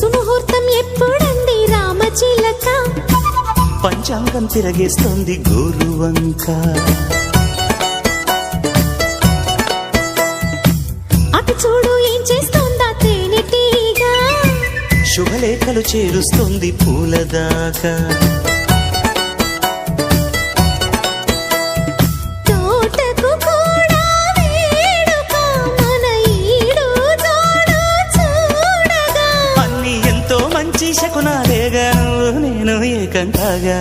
సుముహూర్తం ఎప్పుడండి రామచిలక? పంచాంగం తిరగేస్తోంది గోరువంక. అటు చూడు ఏం చేస్తోందా తేనెటీగా? శుభలేఖలు చేరుస్తోంది పూలదాకా. మంచి శకునాలేగా నువ్వు నేను ఏకంకాగా